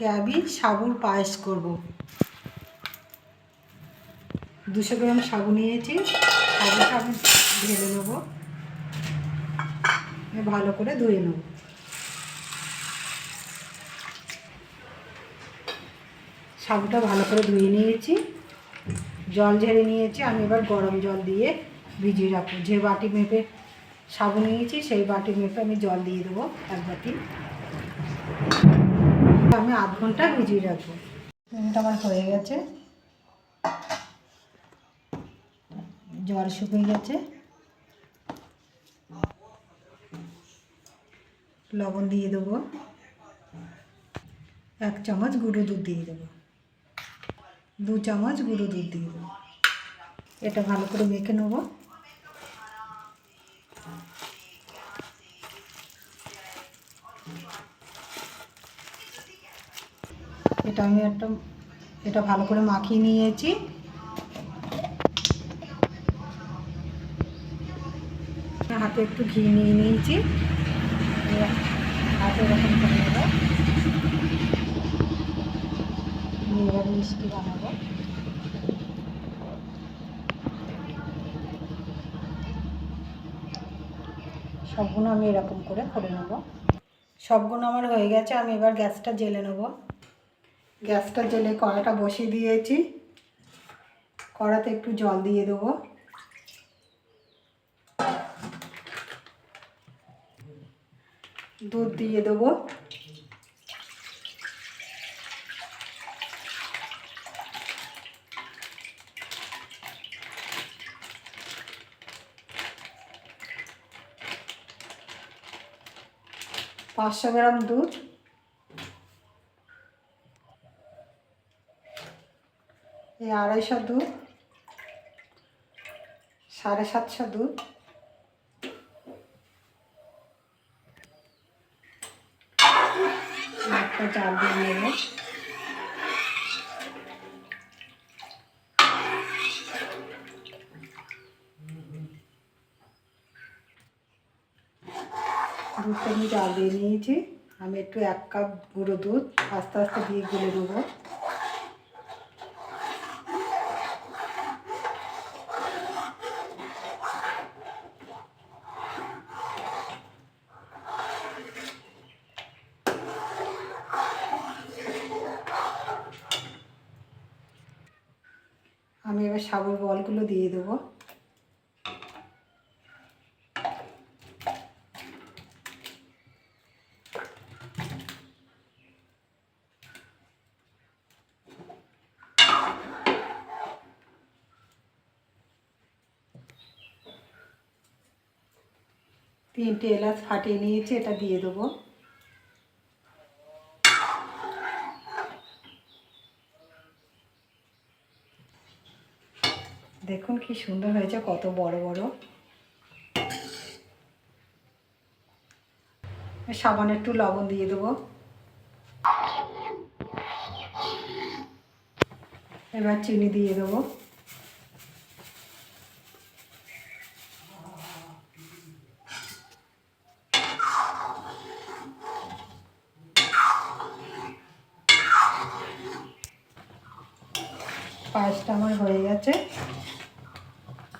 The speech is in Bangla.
আজকে আমি? সাবুর পায়েস করব। দুশো গ্রাম সাবু নিয়েছি। সাবুটা আমি ঢেলে নেব। ভালো করে ধুয়ে নেব। সাবুটা ভালো করে ধুয়ে নিয়েছি। জল ঝেড়ে নিয়েছি। আমি এবার গরম জল দিয়ে ভিজিয়ে রাখব। যে বাটি মেপে সাবু নিয়েছি, সেই বাটি মেপে আমি জল দিয়ে দেবো এক বাটি। আমি আধ ঘণ্টা ভিজিয়ে রাখব। মিনিট আমার হয়ে গেছে। জল শুকিয়ে গেছে। লবণ দিয়ে দেবো। এক চামচ গুঁড়ো দুধ দিয়ে দেবো। দু চামচ গুঁড়ো দুধ দিয়ে দেবো। এটা ভালো করে মেখে নেব। এটা আমি একটা, এটা ভালো করে মাখিয়ে নিয়েছি। হাতে একটু ঘি নিয়ে নিয়েছি। হাতে এরকম করে নেব। এবার মিষ্টি বানাবো। সবগুলো আমি এরকম করে করে নেব। সবগুলো আমার হয়ে গেছে, আমি এবার গ্যাসটা জেলে নেব। গ্যাসটা জেলে কড়াটা বসিয়ে দিয়েছি। কড়াতে একটু জল দিয়ে দেবো। দুধ দিয়ে দেবো। পাঁচশো গ্রাম দুধ। এই আড়াইশো দুধ, সাড়ে সাতশো দুধ। একটা চাল দিয়ে দুধটা আমি চাল দিয়ে নিয়েছি। আমি একটু এক কাপ গুঁড়ো দুধ, আস্তে আস্তে দিয়ে গুলে নেব। আমি এবার সাবুর বলগুলো দিয়ে দেবো। তিনটে এলাচ ফাটিয়ে নিয়েছি এটা দিয়ে দেবো। দেখুন কি সুন্দর হয়েছে, কত বড় বড়। সাবান একটু লবণ দিয়ে দেবো। এবার চিনি দিয়ে দেবো। পায়েসটা আমার হয়ে গেছে।